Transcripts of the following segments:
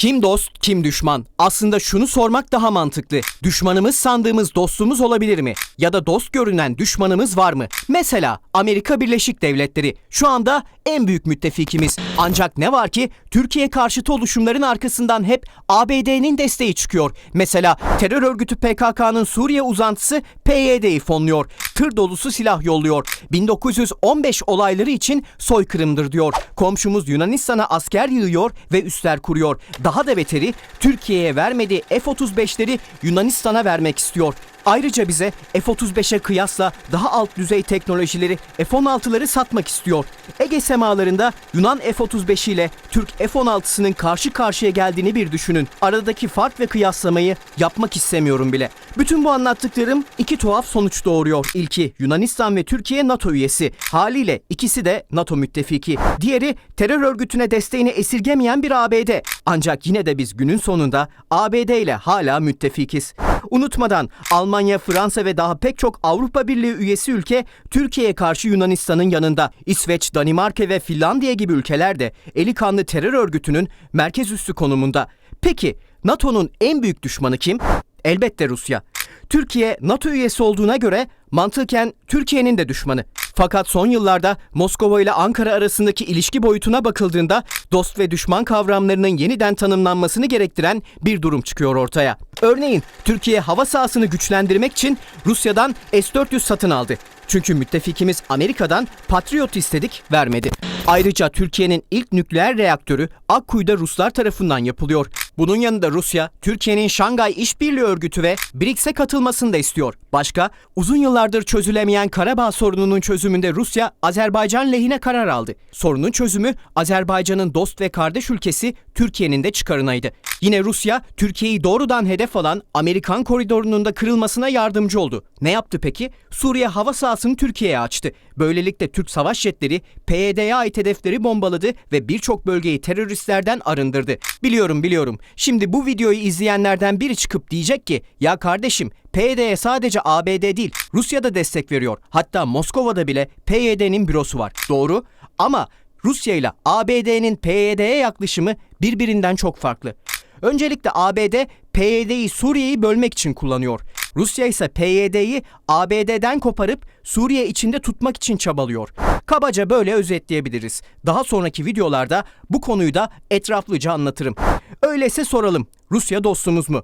Kim dost, kim düşman? Aslında şunu sormak daha mantıklı. Düşmanımız sandığımız dostumuz olabilir mi? Ya da dost görünen düşmanımız var mı? Mesela Amerika Birleşik Devletleri şu anda en büyük müttefikimiz. Ancak ne var ki Türkiye karşıtı oluşumların arkasından hep ABD'nin desteği çıkıyor. Mesela terör örgütü PKK'nın Suriye uzantısı PYD'yi fonluyor. Tır dolusu silah yolluyor. 1915 olayları için soykırımdır diyor. Komşumuz Yunanistan'a asker yığıyor ve üsler kuruyor. Daha da beteri Türkiye'ye vermediği F-35'leri Yunanistan'a vermek istiyor. Ayrıca bize F-35'e kıyasla daha alt düzey teknolojileri F-16'ları satmak istiyor. Ege semalarında Yunan F-35 ile Türk F-16'sının karşı karşıya geldiğini bir düşünün. Aradaki fark ve kıyaslamayı yapmak istemiyorum bile. Bütün bu anlattıklarım iki tuhaf sonuç doğuruyor. İlki Yunanistan ve Türkiye NATO üyesi. Haliyle ikisi de NATO müttefiki. Diğeri terör örgütüne desteğini esirgemeyen bir ABD. Ancak yine de biz günün sonunda ABD ile hala müttefikiz. Unutmadan Almanya, Fransa ve daha pek çok Avrupa Birliği üyesi ülke Türkiye'ye karşı Yunanistan'ın yanında. İsveç, Danimarka ve Finlandiya gibi ülkeler de eli kanlı terör örgütünün merkez üssü konumunda. Peki NATO'nun en büyük düşmanı kim? Elbette Rusya. Türkiye NATO üyesi olduğuna göre mantıken Türkiye'nin de düşmanı. Fakat son yıllarda Moskova ile Ankara arasındaki ilişki boyutuna bakıldığında dost ve düşman kavramlarının yeniden tanımlanmasını gerektiren bir durum çıkıyor ortaya. Örneğin Türkiye hava sahasını güçlendirmek için Rusya'dan S-400 satın aldı. Çünkü müttefikimiz Amerika'dan Patriot istedik, vermedi. Ayrıca Türkiye'nin ilk nükleer reaktörü Akkuyu'da Ruslar tarafından yapılıyor. Bunun yanında Rusya, Türkiye'nin Şangay İşbirliği Örgütü ve BRICS'e katılmasını da istiyor. Başka, uzun yıllardır çözülemeyen Karabağ sorununun çözümünde Rusya, Azerbaycan lehine karar aldı. Sorunun çözümü Azerbaycan'ın dost ve kardeş ülkesi Türkiye'nin de çıkarınaydı. Yine Rusya, Türkiye'yi doğrudan hedef alan Amerikan koridorunun da kırılmasına yardımcı oldu. Ne yaptı peki? Suriye hava sahasını Türkiye'ye açtı. Böylelikle Türk savaş jetleri PYD'ye ait hedefleri bombaladı ve birçok bölgeyi teröristlerden arındırdı. Biliyorum biliyorum. Şimdi bu videoyu izleyenlerden biri çıkıp diyecek ki ya kardeşim PYD'ye sadece ABD değil Rusya da destek veriyor. Hatta Moskova'da bile PYD'nin bürosu var. Doğru ama Rusya ile ABD'nin PYD'ye yaklaşımı birbirinden çok farklı. Öncelikle ABD PYD'yi Suriye'yi bölmek için kullanıyor. Rusya ise PYD'yi ABD'den koparıp Suriye içinde tutmak için çabalıyor. Kabaca böyle özetleyebiliriz. Daha sonraki videolarda bu konuyu da etraflıca anlatırım. Öyleyse soralım. Rusya dostumuz mu?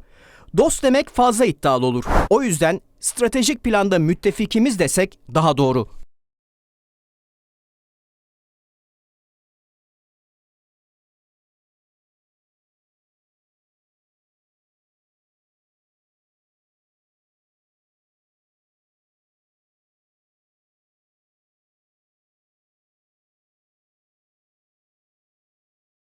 Dost demek fazla iddialı olur. O yüzden stratejik planda müttefikimiz desek daha doğru.